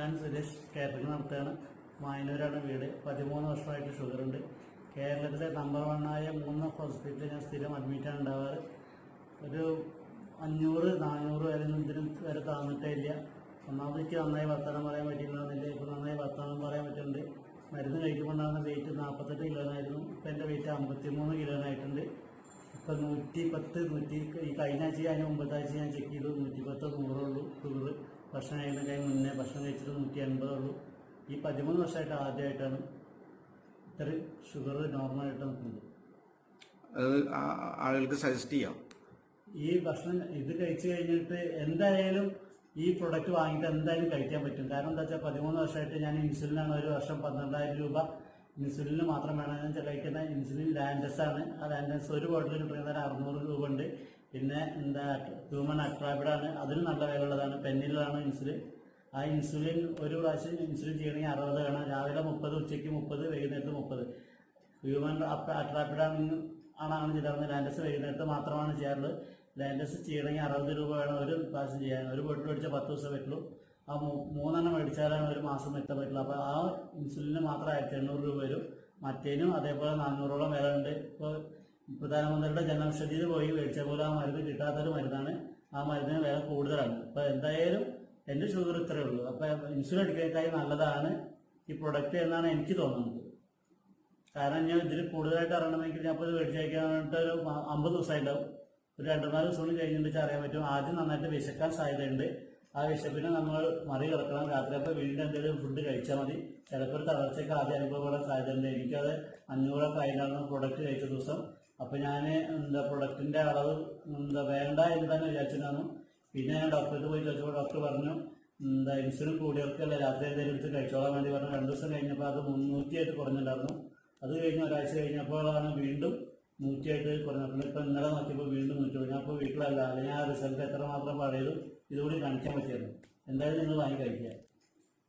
ഞാൻ സുരേഷ് കാറ്ററിംഗ് നടത്തുകയാണ്. മായനൂരാണ് വീട്. പതിമൂന്ന് വർഷമായിട്ട് ഉണ്ട് കേരളത്തിലെ നമ്പർ വണ്ണായ മൂന്ന് ഹോസ്പിറ്റലിൽ ഞാൻ സ്ഥിരം അഡ്മിറ്റാണ് ഉണ്ടാവാറ്. ഒരു അഞ്ഞൂറ് നാനൂറ് വരെ ഇതിനും വരെ താന്നിട്ടേ ഇല്ല ഒന്നാമത് എനിക്ക് നന്നായി വർത്തമാനം പറയാൻ പറ്റിയിട്ടുണ്ടാകുന്നില്ല ഇപ്പോൾ നന്നായി വർത്തമാനം പറയാൻ പറ്റുന്നുണ്ട്. മരുന്ന് കഴിക്കുമ്പോഴാണ് വെയിറ്റ് നാൽപ്പത്തെട്ട് കിലോനായിരുന്നു. ഇപ്പം എന്റെ വെയിറ്റ് അമ്പത്തിമൂന്ന് കിലോനായിട്ടുണ്ട്. ഇപ്പം നൂറ്റി പത്ത് നൂറ്റി ഈ കഴിഞ്ഞ ആഴ്ച അതിന് മുമ്പത്തെ ആഴ്ച ഞാൻ ചെക്ക് ചെയ്തു. നൂറ്റി പത്ത് നൂറുള്ളൂ ഷുഗർ ഭക്ഷണം കഴിഞ്ഞ മുന്നേ ഭക്ഷണം നൂറ്റി അൻപതേ ഉള്ളൂ ഈ പതിമൂന്ന് വർഷമായിട്ട് ആദ്യമായിട്ടാണ് ഇത്രയും ഷുഗർ നോർമലായിട്ട് നിൽക്കുന്നത്. അത് ആളുകൾക്ക് സജസ്റ്റ് ചെയ്യാം. ഈ ഭക്ഷണം ഇത് കഴിച്ചു കഴിഞ്ഞിട്ട് എന്തായാലും ഈ പ്രൊഡക്റ്റ് വാങ്ങിയിട്ട് എന്തായാലും കഴിക്കാൻ പറ്റും. കാരണം എന്താ വെച്ചാൽ പതിമൂന്ന് വർഷമായിട്ട് ഞാൻ ഇൻസുലിനാണ് ഒരു വർഷം പന്ത്രണ്ടായിരം രൂപ ഇൻസുലിന് മാത്രം വേണം. ഞാൻ കഴിക്കുന്ന ഇൻസുലിൻ ലാൻഡസ് ആണ്. ആ ലാൻഡസ് ഒരു ബോട്ടിൽ കിട്ടുന്നത് അറുന്നൂറ് രൂപ ഉണ്ട്. പിന്നെ എന്താ ഹ്യൂമൻ അട്രാബിഡാണ് അതിന് നല്ല വിലയുള്ളതാണ്. പെന്നിലാണ് ഇൻസുലിൻ. ആ ഇൻസുലിൻ ഒരു പ്രാവശ്യം ഇൻസുലിൻ ചെയ്യണമെങ്കിൽ അറുപത് വേണം. രാവിലെ മുപ്പത് ഉച്ചയ്ക്ക് മുപ്പത് വൈകുന്നേരത്ത് മുപ്പത്. ഹ്യൂമൻ അട്രാപ്റ്റഡ് ആണ് ആണ് ചെയ്തിരുന്നത്. ലാൻഡസ് വൈകുന്നേരത്ത് മാത്രമാണ് ചെയ്യാറുള്ളത്. ലാൻഡസ് ചെയ്യണമെങ്കിൽ അറുപത് രൂപ വേണം ഒരു പ്രാവശ്യം ചെയ്യാൻ. ഒരു ബോട്ടിൽ മേടിച്ചാൽ പത്ത് ദിവസം പറ്റുള്ളൂ. ആ മൂന്നെണ്ണം മേടിച്ചാലാണ് ഒരു മാസം എത്താൻ പറ്റുള്ളൂ. അപ്പോൾ ആ ഇൻസുലിന് മാത്രം ആയിരത്തി എണ്ണൂറ് രൂപ വരും. മറ്റേനും അതേപോലെ നാനൂറോളം വില ഉണ്ട് ഇപ്പോൾ പ്രധാനമന്ത്രിയുടെ ജനൌഷധിയിൽ പോയി മേടിച്ച പോലെ ആ മരുന്ന് കിട്ടാത്തൊരു മരുന്നാണ്. ആ മരുന്നിന് വില കൂടുതലാണ്. അപ്പോൾ എന്തായാലും എന്റെ ഷുഗർ ഇത്രയേ ഉള്ളൂ. അപ്പോൾ ഇൻസുലിൻ എടുക്കുന്നതിനേക്കായി നല്ലതാണ് ഈ പ്രൊഡക്റ്റ് എന്നാണ് എനിക്ക് തോന്നുന്നത്. കാരണം ഞാൻ ഇതിൽ കൂടുതലായിട്ട് അറിയണമെങ്കിൽ ഞാൻ ഇപ്പോൾ ഇത് മേടിച്ച് കഴിക്കാൻ വേണ്ടിയിട്ട് ഒരു അമ്പത് ദിവസമായിട്ടുണ്ടാവും. ഒരു രണ്ട് നാല് ദിവസം കഴിഞ്ഞിട്ട് അറിയാൻ പറ്റും. ആദ്യം നന്നായിട്ട് വിശക്കാൻ സാധ്യതയുണ്ട്. ആ വിശപ്പിനെ നമ്മൾ മറികടക്കണം രാത്രി അപ്പോൾ വീണ്ടും എന്തെങ്കിലും ഫുഡ് കഴിച്ചാൽ മതി. ചിലപ്പോൾ ഒരു തളർച്ചയ്ക്ക് ആദ്യം അനുഭവപ്പെടാൻ സാധ്യതയുണ്ട്. എനിക്കത് അഞ്ഞൂറൊക്കെ ആയിട്ടാണ് പ്രൊഡക്റ്റ് കഴിച്ച ദിവസം. അപ്പോൾ ഞാൻ എന്താ പ്രൊഡക്റ്റിന്റെ അളവ് എന്താ വേണ്ട എന്ന് തന്നെ വിചാരിച്ചിട്ടുണ്ടായിരുന്നു. പിന്നെ ഞാൻ ഡോക്ടർക്ക് പോയി ചോദിച്ചപ്പോൾ ഡോക്ടർ പറഞ്ഞു എന്താ ഇൻസുലിൻ കൂടിയവർക്കല്ല രാത്രി എന്തെങ്കിലും എടുത്ത് കഴിച്ചോളാൻ വേണ്ടി പറഞ്ഞു. രണ്ട് ദിവസം കഴിഞ്ഞപ്പോൾ അത് മുന്നൂറ്റിയായിട്ട് കുറഞ്ഞിട്ടുണ്ടായിരുന്നു. അത് കഴിഞ്ഞ് ഒരാഴ്ച കഴിഞ്ഞപ്പോഴാണ് വീണ്ടും നൂറ്റിയായിട്ട് കുറഞ്ഞപ്പോൾ ഇപ്പം ഇന്നലെ നോക്കിയപ്പോൾ വീണ്ടും നൂറ്റി ഞാൻ അപ്പോൾ വീട്ടിലല്ല അല്ലെങ്കിൽ ആ റിസൾട്ട് എത്രമാത്രം പഴയതും ഇതുകൂടി കാണിക്കാൻ പറ്റിയായിരുന്നു. എന്തായാലും നിങ്ങൾ വാങ്ങി കഴിക്കുക.